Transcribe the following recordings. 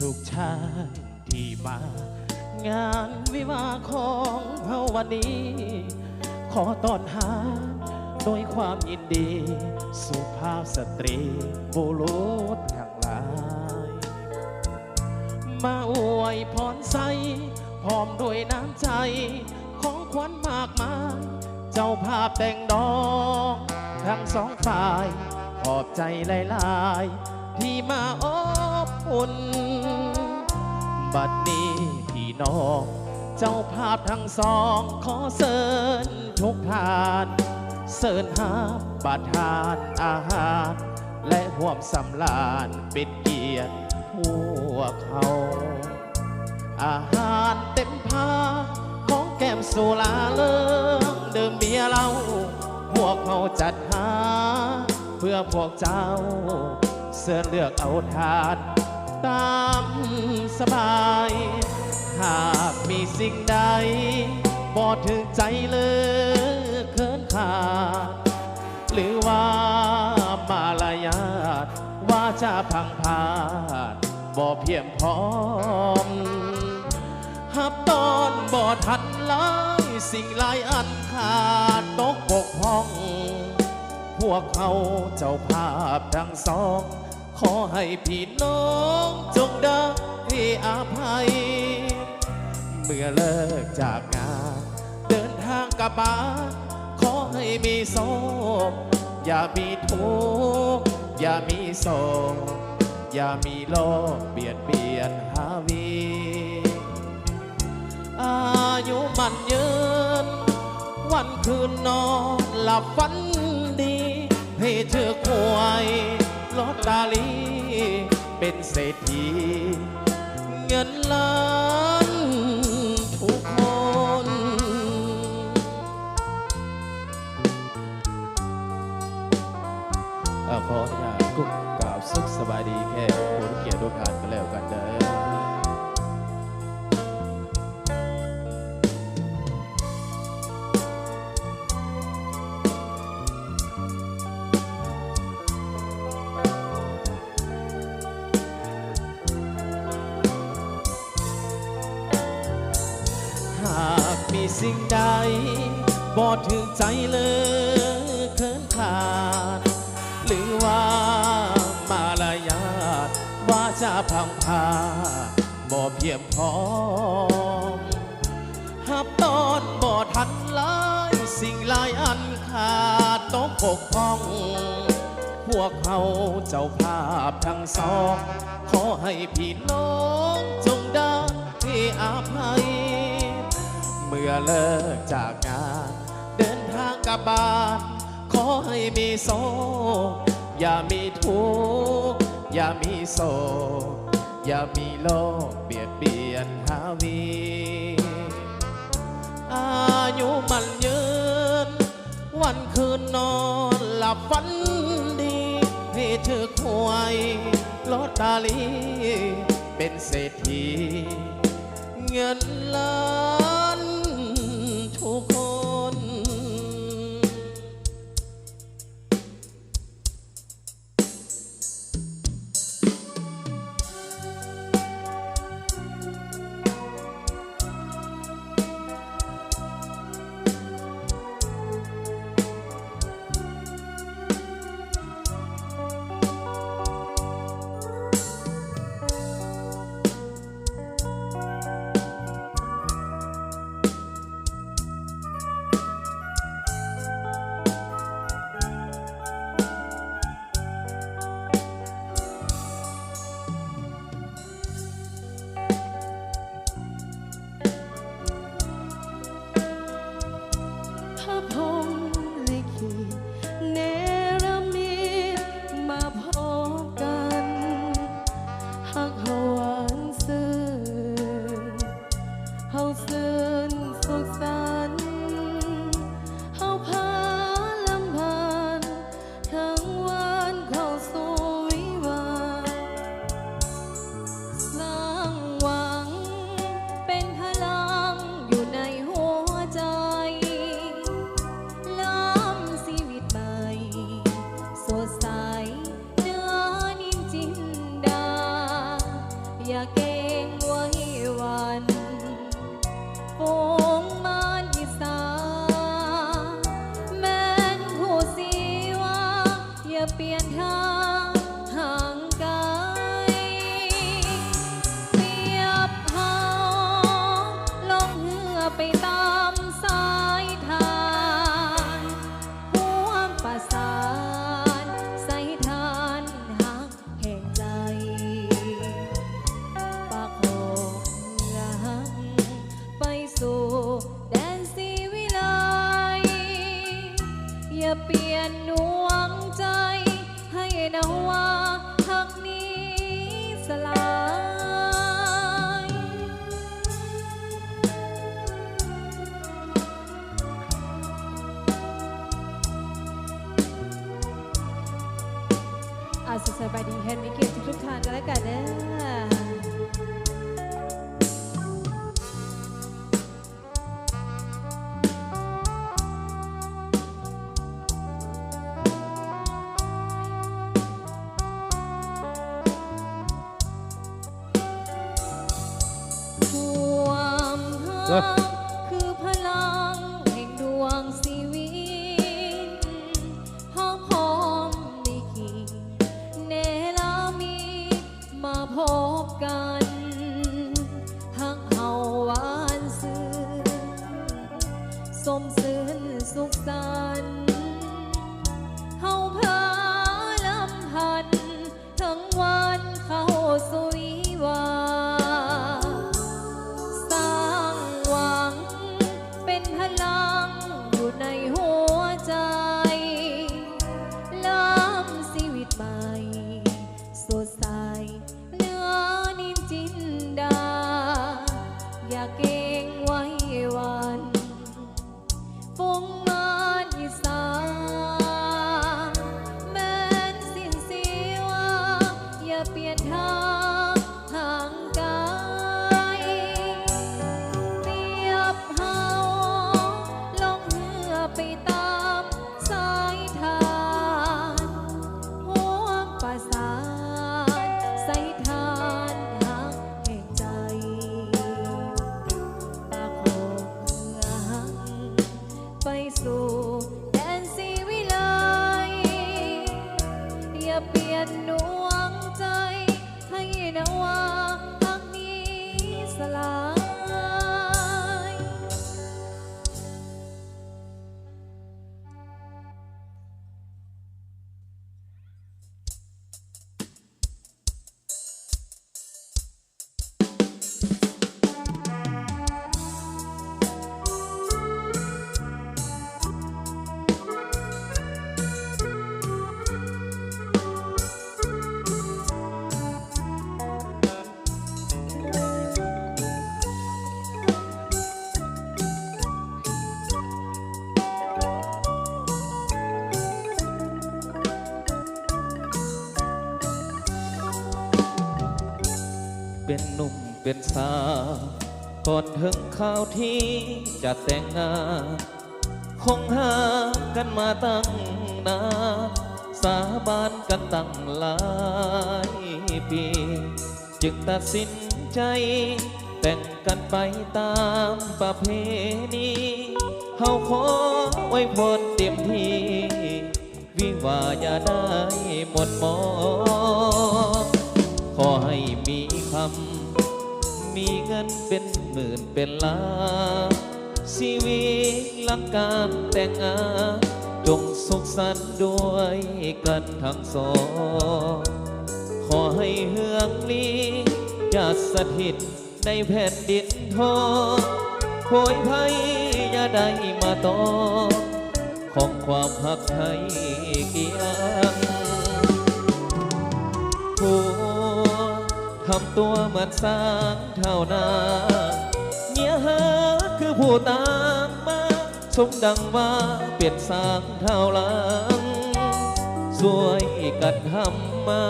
ทุกชาติที่มา งานวิวาห์ของเฮาวันนี้ ขอต้อนรับโดวยความยินดี สุภาพสตรีบุรุษทั้งหลาย มาอวยพรใสพร้อมด้วยน้ำใจ ของขวัญมากมาย เจ้าภาพแต่งดอง ทั้งสองฝ่าย ขอบใจหลาย ๆ ที่มาอบอุ่น บัดนี้พี่น้อง เจ้าภาพทั้งสองขอเชิญทุกทานเสิญหาบัตรทานอาหาร และห่วมสำลานเป็นเกียรติพวกเขา อาหารเต็มพาของแก้มสุราเลิงเดิมเบียเราพวกเขาจัดหา เพื่อพวกเจ้า เสื้อเลือกเอาทาน ตามสบาย หากมีสิ่งใดบ่ถึงใจเลยเคินขาด หรือว่ามารยาทว่าจะพังพาดบ่เพียงพร้อมหับตอนบ่ทันลายสิ่งลายอันขาดตกบกพร่อง พวกเขาเจ้าภาพทั้งสอง ขอให้พี่น้องจงได้อาภัย เมื่อเลิกจากงาน เดินทางกลับบ้านขอให้มีโศกอย่ามีทุกข์อย่ามีโศกอย่ามีโลกเบียดเบียนหาวีอายุมันยืน วันคืนนอนหลับฝันดีให้เธอควย ลอตเตาลี เป็นเศรษฐี เงินล้านทุกคนขออนุญาตกุ๊กกล่าวสุขสบายดีแค่ สิ่งใดบ่ถึงใจเลยเคินขาด หรือว่ามารยาทว่าจะพังพาบ่เพียงพร้อหับตอนบ่ทันหลายสิ่งหลายอันขาดต้องปกป้อง พวกเขาเจ้าภาพทั้งสอง ขอให้พี่น้องจงได้อาภัย มื่อเลิกจากงาน เดินทางกลับบ้าน ขอให้มีโศกอย่ามีทุกข์อย่ามีโศกอย่ามีโลกเบียดเบียนหาวีอายุมันยืน วันคืนนอนหลับฝันดีให้เธอควยลอตตาลี เป็นเศรษฐีเงินล้าน ทุก ป มสื่นสุขสันต์เฮาเพอลำพัน เป็นหนุ่มเป็นสาวก่อนถึงข่าวที่จะแต่งงานคงหากันมาตั้งนานสาบานกันตั้งหลายปี จึงตัดสินใจแต่งกันไปตามประเพณีเฮาขอไว้พรเต็มที่ วิวาอย่าได้หมดมอง อให้มีคำ มีเงินเป็นหมื่นเป็นล้านชีวิตหลังการแต่งงานจงสุขสันต์ด้วยกันทั้งสอง ขอให้เฮืองลีจะสถิตในแผ่นดินทองโพยภัยอย่าได้มาตอของความหักไทยเกียง ทำตัวเหมือนสร้างเท่านาเมียหาคือผู้ตามมาสมดังว่าเปลี่ยนสร้างเท่าลังสวยกันทำมา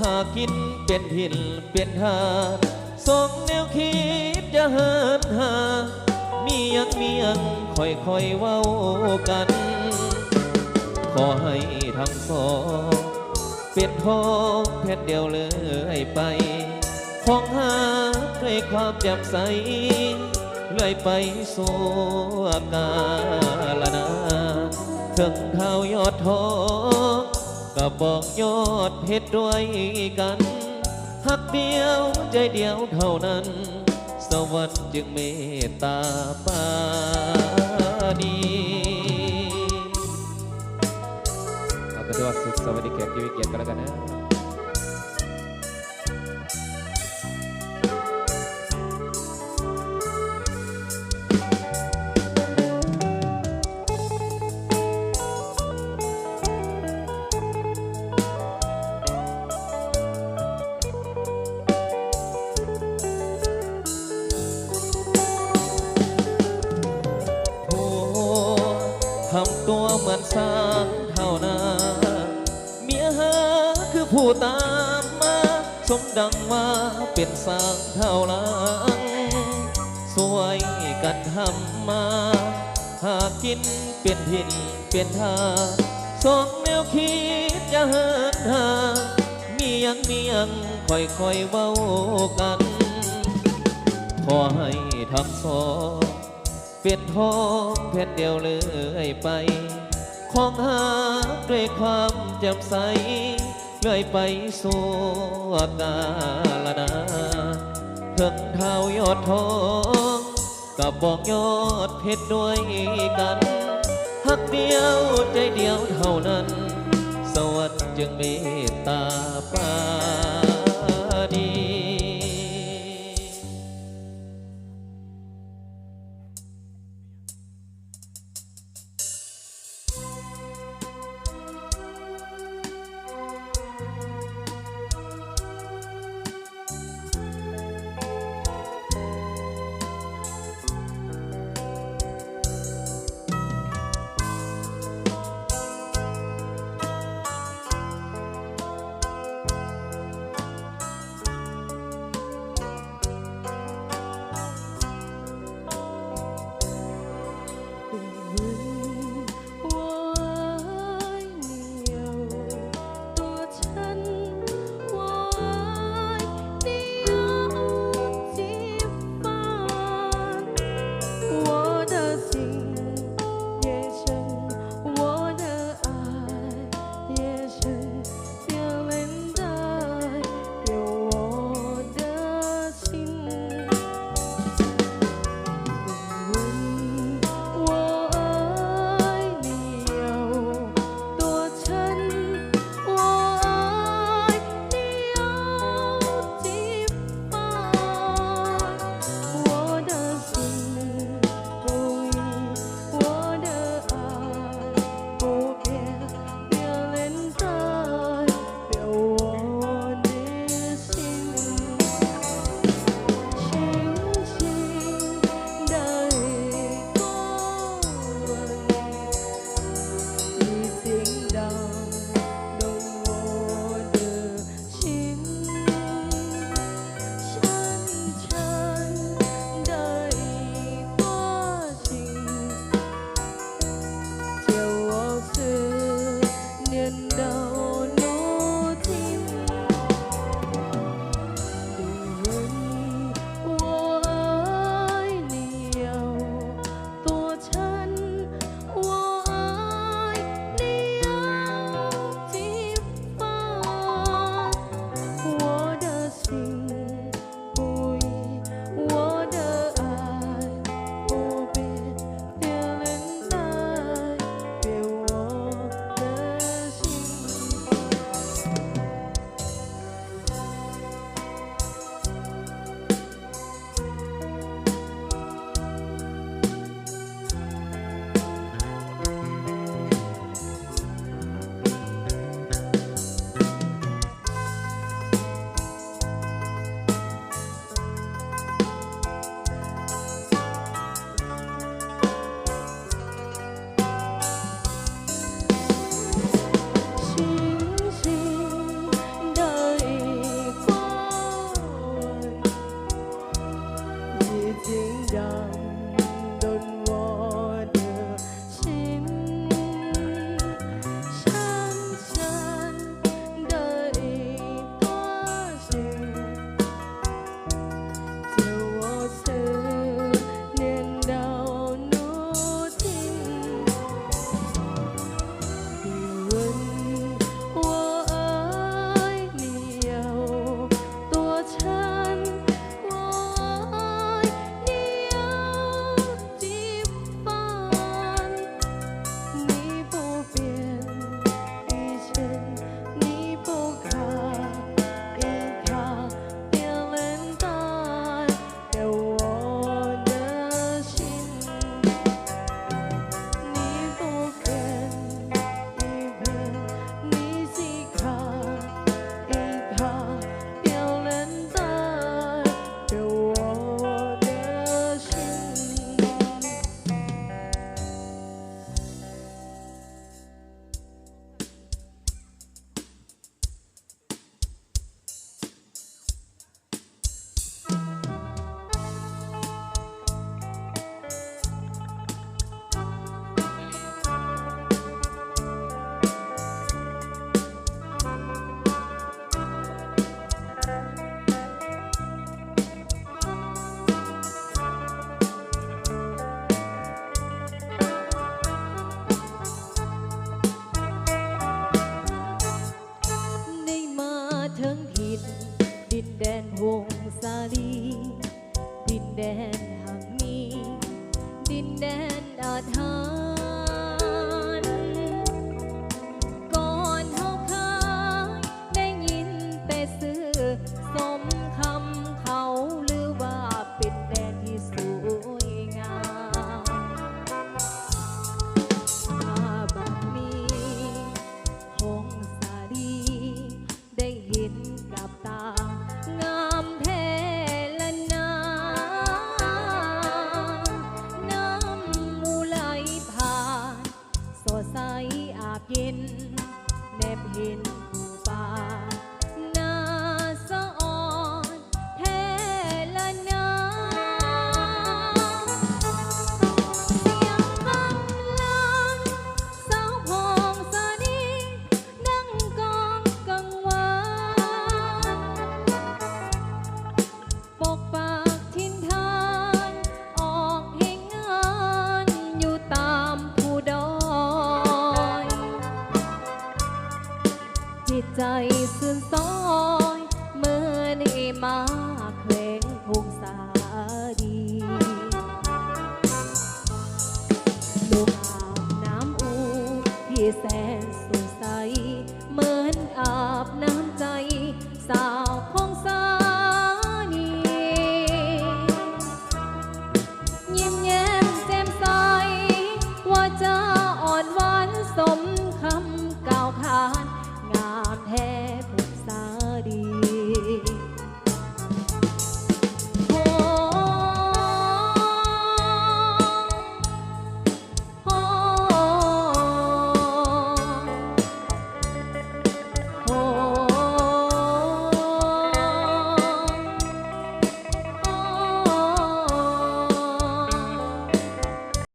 หากินเป็นหินเป็นทานสองแนวคิดจะเหินหา มียังมียังค่อยค่อยเว้ากัน ขอให้ทั้งสอง เป็นทองแผ่เดียวเลยไปของหาด้วยความแจ่มใสเลยไปสู่อากาลนาถึงเท้ายอดทองก็บอกยอดเพชรด้วยกันหักเดียวใจเดียวเท่านั้น สวรรค์จึงเมตตาปานี ก็ถือว่าสุขสวัสดีแขกที่มีเกียรติกันแล้วกันนะทำตัวเหมือนสางเท่า ผู้ตามมาสมดังว่าเป็นสางเท่าลังสวยกันทำมา หากินเป็นถิ่นเป็นทาสองแนวคิดอย่าเหินห่างมียังมียังค่อยค่อยเว้ากัน ขอให้ทำสองเป็นทองเพชรเดียวเลยไป ของหาด้วยความแจ่มใส เลยไปสู่กาลนาเถิงเท้ายอดทองกับบอกยอดเพชรด้วยกันหักเดียวใจเดียวเท่านั้น สวัสดิ์จึงเมตตาปาดี